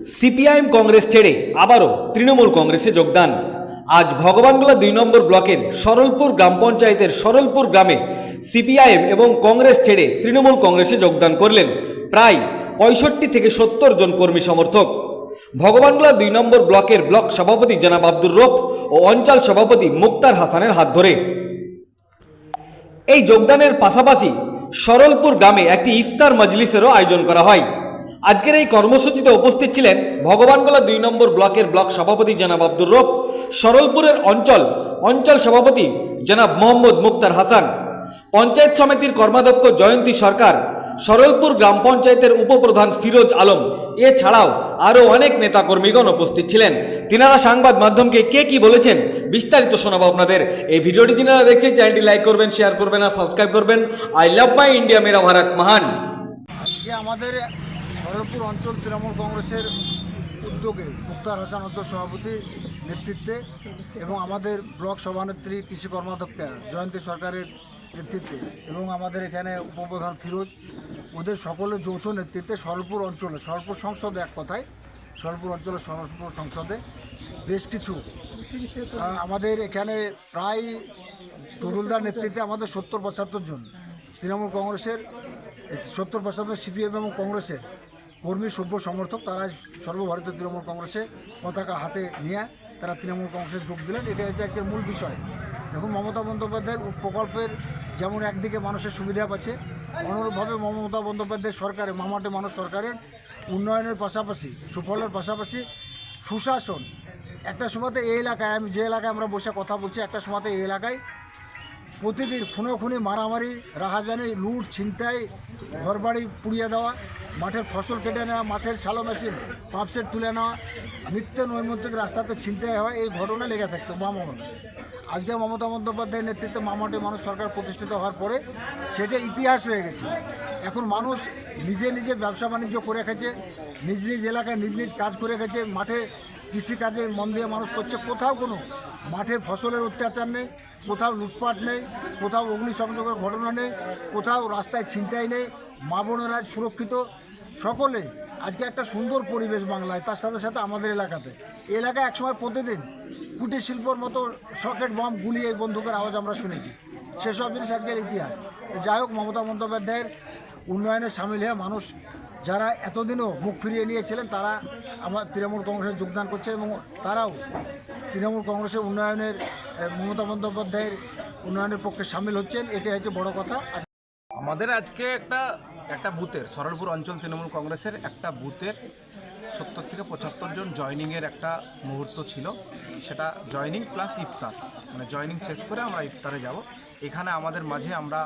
CPIM Congress ছেড়ে আবারও তৃণমূল কংগ্রেসে যোগদান। আজ ভগবানগোলা দুই নম্বর ব্লকের সরলপুর গ্রাম পঞ্চায়েতের সরলপুর গ্রামে সিপিআইএম এবং কংগ্রেস ছেড়ে তৃণমূল কংগ্রেসে যোগদান করলেন প্রায় পঁয়ষট্টি থেকে সত্তর জন কর্মী সমর্থক। ভগবানগোলা দুই নম্বর ব্লকের ব্লক সভাপতি জনাব আব্দুর রফ ও অঞ্চল সভাপতি মুক্তার হাসানের হাত ধরে। এই যোগদানের পাশাপাশি সরলপুর গ্রামে একটি ইফতার মজলিসেরও আয়োজন করা হয়। আজকের এই কর্মসূচিতে উপস্থিত ছিলেন ভগবানগোলা দুই নম্বর ব্লকের ব্লক সভাপতি জনাব আব্দুর রব, সরলপুরের অঞ্চল অঞ্চল সভাপতি জনাব মোহাম্মদ মুক্তার হাসান, পঞ্চায়েত সমিতির কর্মাধ্যক্ষ জয়ন্তী সরকার, সরলপুর গ্রাম পঞ্চায়েতের উপপ্রধান ফিরোজ আলম। এছাড়াও আরও অনেক নেতাকর্মীগণ উপস্থিত ছিলেন। তিনারা সংবাদ মাধ্যমকে কে কি বলেছেন বিস্তারিত শোনাবো আপনাদের। এই ভিডিওটি যিনারা দেখছেন, চ্যানেলটি লাইক করবেন, শেয়ার করবেন আর সাবস্ক্রাইব করবেন। আই লাভ মাই ইন্ডিয়া, মেরা ভারত মহান। আজকে আমাদের সরলপুর অঞ্চল তৃণমূল কংগ্রেসের উদ্যোগে মুক্তার হাসান অঞ্চল সভাপতি নেতৃত্বে এবং আমাদের ব্লক সভানেত্রী কৃষি কর্মাধ্যক্ষা জয়ন্তী সরকারের নেতৃত্বে এবং আমাদের এখানে উপপ্রধান ফিরোজ, ওদের সকলের যৌথ নেতৃত্বে সরলপুর অঞ্চলে সরলপুর সংসদে এক কথায় সরলপুর অঞ্চলের সরলপুর সংসদে বেশ কিছু আমাদের এখানে প্রায় টুডুলদার নেতৃত্বে আমাদের সত্তর পঁচাত্তর জন, তৃণমূল কংগ্রেসের সত্তর পঁচাত্তর সিপিএম এবং কংগ্রেসের কর্মী, সভ্য সমর্থক তারা সর্বভারতীয় তৃণমূল কংগ্রেসে পতাকা হাতে নিয়ে তারা তৃণমূল কংগ্রেসে যোগ দিলেন। এটা হচ্ছে আজকের মূল বিষয়। দেখুন, মমতা বন্দ্যোপাধ্যায়ের প্রকল্পের যেমন একদিকে মানুষের সুবিধা পাচ্ছে, অনুরূপভাবে মমতা বন্দ্যোপাধ্যায় সরকারের, মামাটে মানুষ সরকারের উন্নয়নের পাশাপাশি, সুফলের পাশাপাশি সুশাসন। একটা সময়তে এই এলাকায়, আমি যে এলাকায় আমরা বসে কথা বলছি, একটা সময়তে এই এলাকায় প্রতিদিন খুনো খুনি মারামারি, রাহাজানি, লুট, ছিনতাই, ঘরবাড়ি পুড়িয়ে দেওয়া, মাঠের ফসল কেটে নেওয়া, মাঠের শ্যালো মেশিন, পাম্পসেট তুলে নেওয়া, নিত্য নৈমিত্তিক রাস্তাতে ছিনতাই হয় এই ঘটনা লেগে থাকতো মামলা আজকে মমতা বন্দ্যোপাধ্যায়ের নেতৃত্বে মামাটি মানুষ সরকার প্রতিষ্ঠিত হওয়ার পরে সেটা ইতিহাস হয়ে গেছে। এখন মানুষ নিজে নিজে ব্যবসা বাণিজ্য করে খেছে নিজ নিজ এলাকায় নিজ নিজ কাজ করে গেছে মাঠে কৃষিকাজে মন দিয়ে মানুষ করছে। কোথাও কোনো মাঠে ফসলের অত্যাচার নেই, কোথাও লুটপাট নেই, কোথাও অগ্নিসংযোগের ঘটনা নেই, কোথাও রাস্তায় ছিনতাই নেই, মা বোনেরা সুরক্ষিত। সকলে আজকে একটা সুন্দর পরিবেশ বাংলায়, তার সাথে সাথে আমাদের এলাকাতে। এই এলাকায় একসময় প্রতিদিন কুটির শিল্পর মতো সকেট বম গুলি এই বন্দুকের আওয়াজ আমরা শুনেছি। সেসব জিনিস আজকের ইতিহাস। যাই হোক, মমতা বন্দ্যোপাধ্যায়ের উন্নয়নে সামিল হয়ে মানুষ যারা এতদিনও মুখ ফিরিয়ে নিয়েছিলেন, তারা আমার তৃণমূল কংগ্রেসে যোগদান করছে এবং তারাও তৃণমূল কংগ্রেসের উন্নয়নের মমতা বন্দ্যোপাধ্যায়ের উন্নয়নের পক্ষে সামিল হচ্ছেন, এটাই হচ্ছে বড় কথা। আমাদের আজকে একটা একটা বুথের, সরলপুর অঞ্চল তৃণমূল কংগ্রেসের একটা বুথের সত্তর থেকে পঁচাত্তর জন জয়নিংয়ের একটা মুহূর্ত ছিল। সেটা জয়নিং প্লাস ইফতার। মানে জয়নিং শেষ করে আমরা ইফতারে যাব। এখানে আমাদের মাঝে আমরা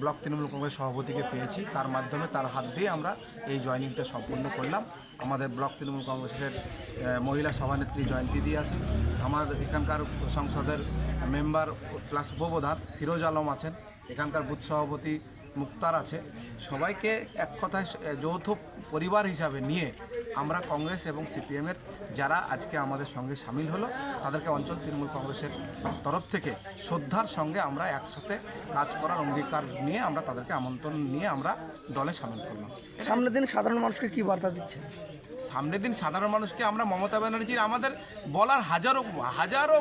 ব্লক তৃণমূল কংগ্রেস সভাপতিকে পেয়েছি। তার মাধ্যমে তার হাত দিয়ে আমরা এই জয়নিংটা সম্পন্ন করলাম। আমাদের ব্লক তৃণমূল কংগ্রেসের মহিলা সভানেত্রী জয়ন্তী দি আছে আমার এখানকার সংসদের মেম্বার প্লাস উপপ্রধান ফিরোজ আলম আছেন। এখানকার বুথ সভাপতি মুক্তার আছে। সবাইকে এক কথায় যৌথ পরিবার হিসাবে নিয়ে আমরা কংগ্রেস এবং সিপিএমের যারা আজকে আমাদের সঙ্গে সামিল হলো তাদেরকে অঞ্চল তৃণমূল কংগ্রেসের তরফ থেকে শ্রদ্ধার সঙ্গে আমরা একসাথে কাজ করার অঙ্গীকার নিয়ে আমরা তাদেরকে আমন্ত্রণ নিয়ে আমরা দলে সামিল করলাম। সামনের দিন সাধারণ মানুষকে কি বার্তা দিচ্ছে সামনের দিন সাধারণ মানুষকে আমরা মমতা ব্যানার্জির আমাদের বলার হাজারো হাজারো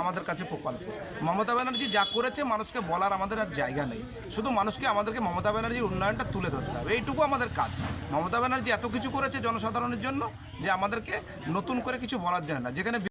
আমাদের কাছে প্রকল্প। মমতা ব্যানার্জি যা করেছে মানুষকে বলার আমাদের আর জায়গা নেই। শুধু মানুষকে আমাদেরকে মমতা ব্যানার্জির উন্নয়নটা তুলে ধরতে হবে। এইটুকু আমাদের কাজ। মমতা ব্যানার্জি এত কিছু করেছে জনসাধারণের জন্য যে আমাদেরকে নতুন করে কিছু বলার যায় না। যেখানে